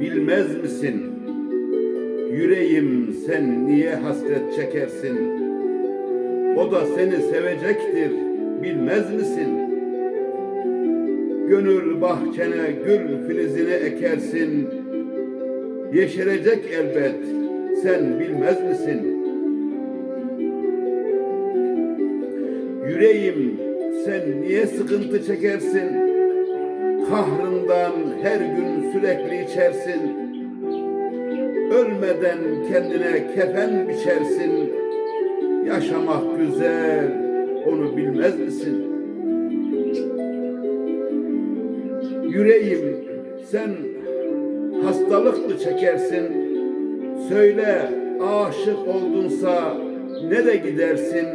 bilmez misin? Yüreğim sen niye hasret çekersin? O da seni sevecektir, bilmez misin? Gönül bahçene gül filizini ekersin. Yeşerecek elbet, sen bilmez misin? Yüreğim sen niye sıkıntı çekersin? Kahrından her gün sürekli içersin. Ölmeden kendine kefen biçersin. Yaşamak güzel, onu bilmez misin? Yüreğim sen hastalık mı çekersin? Söyle aşık oldunsa ne de gidersin?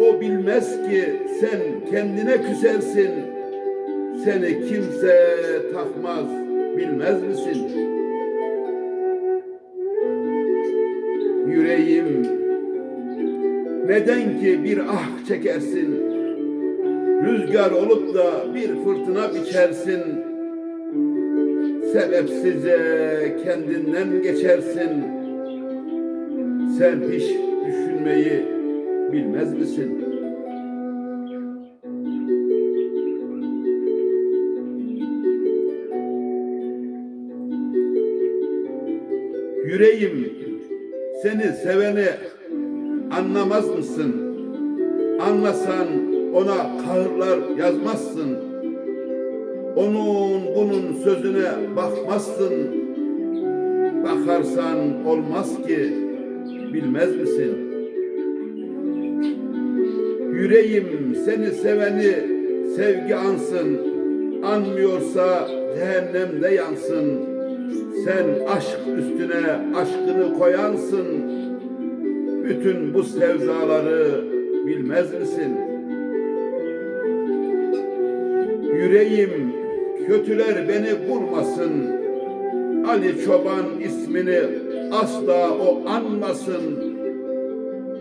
O bilmez ki sen kendine küsersin. Seni kimse takmaz, bilmez misin? Yüreğim, neden ki bir ah çekersin? Rüzgar olup da bir fırtına biçersin. Sebepsizce kendinden geçersin. Sen hiç düşünmeyi bilmez misin? Yüreğim seni seveni anlamaz mısın? Anlasan ona kahırlar yazmazsın. Onun bunun sözüne bakmazsın. Bakarsan olmaz ki bilmez misin? Yüreğim seni seveni sevgi ansın. Anmıyorsa cehennemde yansın. Sen aşk üstüne aşkını koyansın. Bütün bu sevdaları bilmez misin? Yüreğim kötüler beni vurmasın. Ali Çoban ismini asla o anmasın.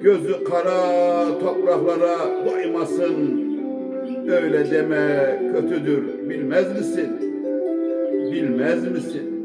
Gözü kara topraklara doymasın. Öyle deme kötüdür? Bilmez misin? Bilmez misin?